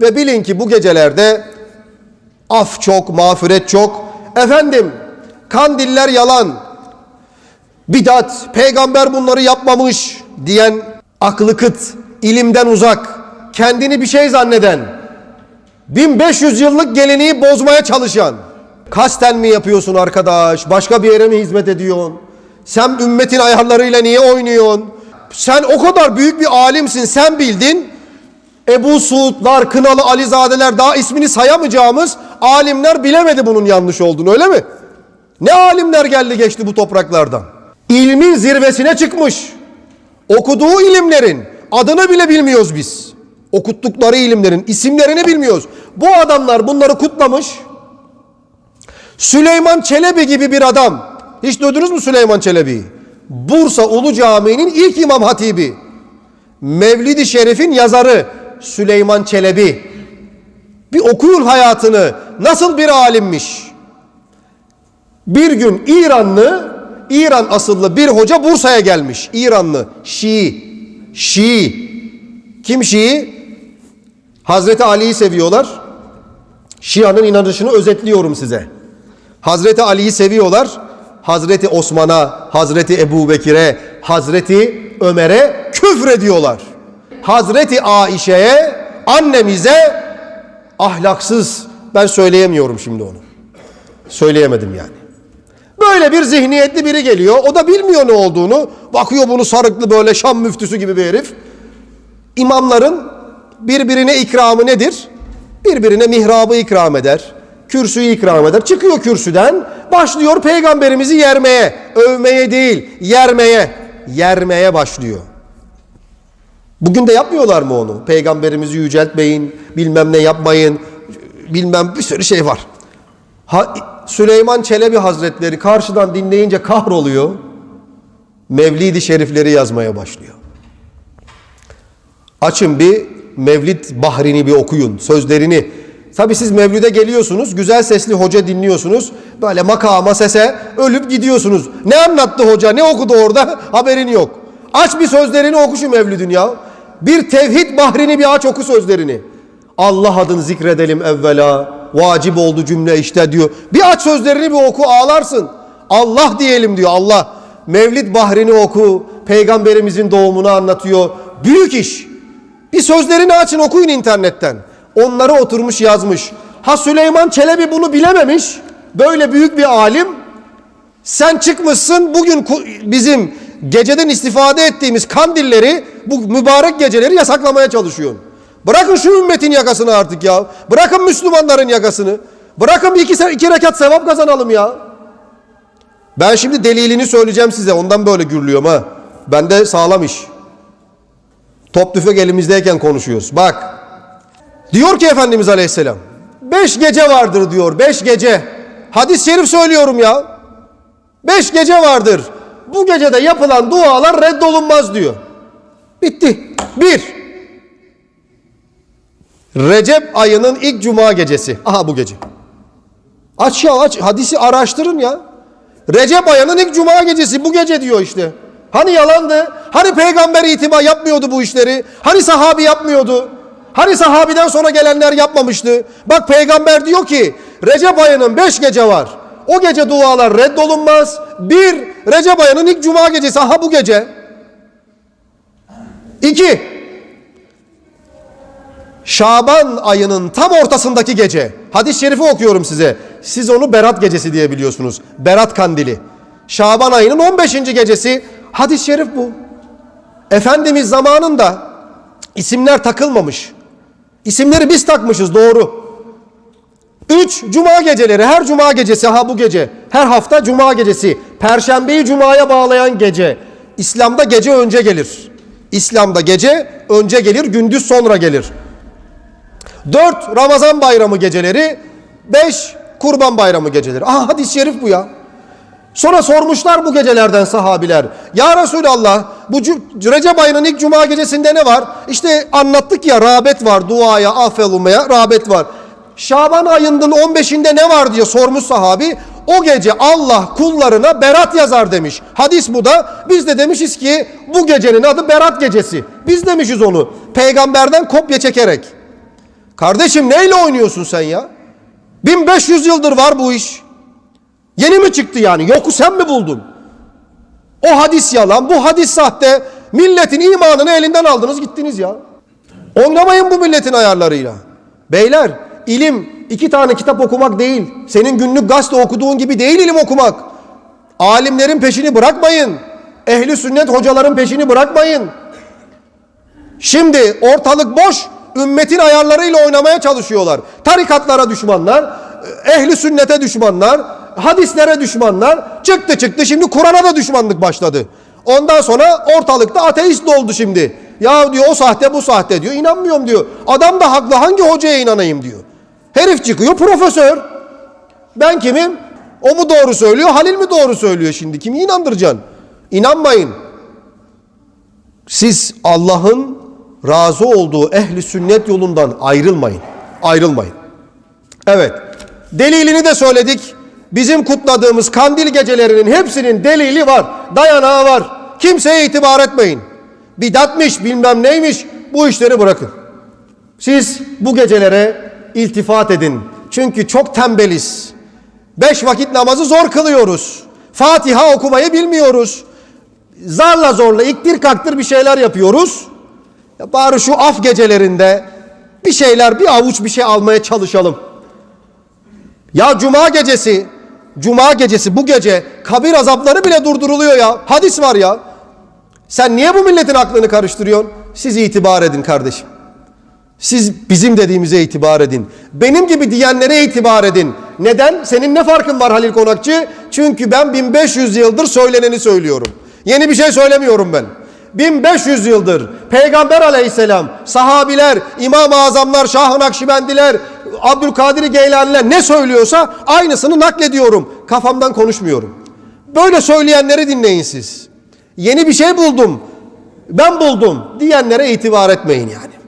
ve bilin ki bu gecelerde af çok, mağfiret çok. Efendim, kandiller yalan, bidat, peygamber bunları yapmamış diyen aklı kıt, ilimden uzak, kendini bir şey zanneden, 1500 yıllık geleneği bozmaya çalışan. Kasten mi yapıyorsun arkadaş? Başka bir yere mi hizmet ediyorsun? Sen ümmetin ayarlarıyla niye oynuyorsun? Sen o kadar büyük bir alimsin. Sen bildin. Ebu Suudlar, Kınalı Alizadeler daha ismini sayamayacağımız alimler bilemedi bunun yanlış olduğunu öyle mi? Ne alimler geldi geçti bu topraklardan. İlmin zirvesine çıkmış. Okuduğu ilimlerin adını bile bilmiyoruz biz. Okuttukları ilimlerin isimlerini bilmiyoruz. Bu adamlar bunları kutlamış. Süleyman Çelebi gibi bir adam. Hiç duydunuz mu Süleyman Çelebi'yi? Bursa Ulu Camii'nin ilk imam hatibi. Mevlid-i Şerif'in yazarı Süleyman Çelebi. Bir okuyun hayatını. Nasıl bir alimmiş. Bir gün İranlı, İran asıllı bir hoca Bursa'ya gelmiş. İranlı, Şii. Şii. Kim Şii? Hazreti Ali'yi seviyorlar. Şia'nın inanışını özetliyorum size. Hazreti Ali'yi seviyorlar. Hazreti Osman'a, Hazreti Ebu Bekir'e, Hazreti Ömer'e küfrediyorlar. Hazreti Aişe'ye, annemize ahlaksız. Ben söyleyemiyorum şimdi onu. Söyleyemedim yani. Böyle bir zihniyetli biri geliyor. O da bilmiyor ne olduğunu. Bakıyor bunu sarıklı böyle Şam müftüsü gibi bir herif. İmamların birbirine ikramı nedir? Birbirine mihrabı ikram eder. Kürsüyü ikram eder. Çıkıyor kürsüden başlıyor peygamberimizi yermeye. Övmeye değil yermeye. Yermeye başlıyor. Bugün de yapmıyorlar mı onu? Peygamberimizi yüceltmeyin, bilmem ne yapmayın, bilmem bir sürü şey var. Ha, Süleyman Çelebi Hazretleri karşıdan dinleyince kahroluyor. Mevlid-i Şerifleri yazmaya başlıyor. Açın bir Mevlid Bahri'ni bir okuyun, sözlerini. Tabi siz Mevlid'e geliyorsunuz, güzel sesli hoca dinliyorsunuz. Böyle makama sese ölüp gidiyorsunuz. Ne anlattı hoca, ne okudu orada haberin yok. Aç bir sözlerini oku şu Mevlid'in ya. Bir tevhid bahrini bir aç oku sözlerini. Allah adını zikredelim evvela. Vacip oldu cümle işte diyor. Bir aç sözlerini bir oku ağlarsın. Allah diyelim diyor Allah. Mevlid bahrini oku. Peygamberimizin doğumunu anlatıyor. Büyük iş. Bir sözlerini açın okuyun internetten. Onları oturmuş yazmış. Ha Süleyman Çelebi bunu bilememiş. Böyle büyük bir alim. Sen çıkmışsın bugün bizim geceden istifade ettiğimiz kandilleri bu mübarek geceleri yasaklamaya çalışıyorsun. Bırakın şu ümmetin yakasını artık ya. Bırakın Müslümanların yakasını. Bırakın bir iki, iki rekat sevap kazanalım ya. Ben şimdi delilini söyleyeceğim size. Ondan böyle gürlüyorum ha. Bende sağlam iş. Top tüfek elimizdeyken konuşuyoruz. Bak. Diyor ki Efendimiz Aleyhisselam. Beş gece vardır diyor. Beş gece. Hadis-i şerif söylüyorum ya. Beş gece vardır. Bu gecede yapılan dualar reddolunmaz diyor. Bitti. Bir. Recep ayının ilk cuma gecesi. Aha bu gece. Aç ya aç. Hadisi araştırın ya. Recep ayının ilk cuma gecesi bu gece diyor işte. Hani yalandı? Hani peygamber itibar yapmıyordu bu işleri? Hani sahabi yapmıyordu? Hani sahabiden sonra gelenler yapmamıştı? Bak peygamber diyor ki Recep ayının beş gece var. O gece dualar reddolunmaz. Bir, Recep ayının ilk cuma gecesi. Aha bu gece. İki, Şaban ayının tam ortasındaki gece. Hadis-i şerifi okuyorum size. Siz onu Berat gecesi diye biliyorsunuz. Berat kandili. Şaban ayının 15. gecesi. Hadis-i şerif bu. Efendimiz zamanında isimler takılmamış. İsimleri biz takmışız doğru. Üç, cuma geceleri. Her cuma gecesi ha bu gece. Her hafta cuma gecesi. Perşembeyi cumaya bağlayan gece. İslam'da gece önce gelir. İslam'da gece önce gelir, gündüz sonra gelir. Dört, Ramazan bayramı geceleri. Beş, Kurban bayramı geceleri. Aha hadis-i şerif bu ya. Sonra sormuşlar bu gecelerden sahabiler. Ya Resulallah bu Recep ayının ilk cuma gecesinde ne var? İşte anlattık ya rağbet var duaya, affelumaya rağbet var. Şaban ayının 15'inde ne var diye sormuş sahabi. O gece Allah kullarına berat yazar demiş. Hadis bu da. Biz de demişiz ki bu gecenin adı berat gecesi. Biz demişiz onu. Peygamberden kopya çekerek. Kardeşim neyle oynuyorsun sen ya? 1500 yıldır var bu iş. Yeni mi çıktı yani? Yoku sen mi buldun? O hadis yalan, bu hadis sahte. Milletin imanını elinden aldınız gittiniz ya. Oynamayın bu milletin ayarlarıyla. Beyler ilim iki tane kitap okumak değil. Senin günlük gazete okuduğun gibi değil ilim okumak. Alimlerin peşini bırakmayın. Ehli sünnet hocaların peşini bırakmayın. Şimdi ortalık boş, ümmetin ayarlarıyla oynamaya çalışıyorlar. Tarikatlara düşmanlar, ehli sünnete düşmanlar, hadislere düşmanlar. Çıktı çıktı şimdi Kur'an'a da düşmanlık başladı. Ondan sonra ortalıkta ateist oldu şimdi. Ya diyor o sahte bu sahte diyor. İnanmıyorum diyor. Adam da haklı hangi hocaya inanayım diyor. Herif çıkıyor profesör. Ben kimim? O mu doğru söylüyor? Halil mi doğru söylüyor şimdi? Kimi inandıracaksın? İnanmayın. Siz Allah'ın razı olduğu ehli sünnet yolundan ayrılmayın. Ayrılmayın. Evet. Delilini de söyledik. Bizim kutladığımız kandil gecelerinin hepsinin delili var. Dayanağı var. Kimseye itibar etmeyin. Bidatmış bilmem neymiş bu işleri bırakın. Siz bu gecelere iltifat edin. Çünkü çok tembeliz. Beş vakit namazı zor kılıyoruz. Fatiha okumayı bilmiyoruz. Zarla zorla iktir kaktır bir şeyler yapıyoruz. Ya bari şu af gecelerinde bir şeyler bir avuç bir şey almaya çalışalım. Ya cuma gecesi, cuma gecesi bu gece kabir azapları bile durduruluyor ya. Hadis var ya. Sen niye bu milletin aklını karıştırıyorsun? Siz itibar edin kardeşim. Siz bizim dediğimize itibar edin. Benim gibi diyenlere itibar edin. Neden? Senin ne farkın var Halil Konakçı? Çünkü ben 1500 yıldır söyleneni söylüyorum. Yeni bir şey söylemiyorum ben. 1500 yıldır Peygamber aleyhisselam, sahabiler, İmam-ı Azamlar, Şah-ı Nakşibendiler, Abdülkadir Geylaniler ne söylüyorsa aynısını naklediyorum. Kafamdan konuşmuyorum. Böyle söyleyenleri dinleyin siz. Yeni bir şey buldum. Ben buldum diyenlere itibar etmeyin yani.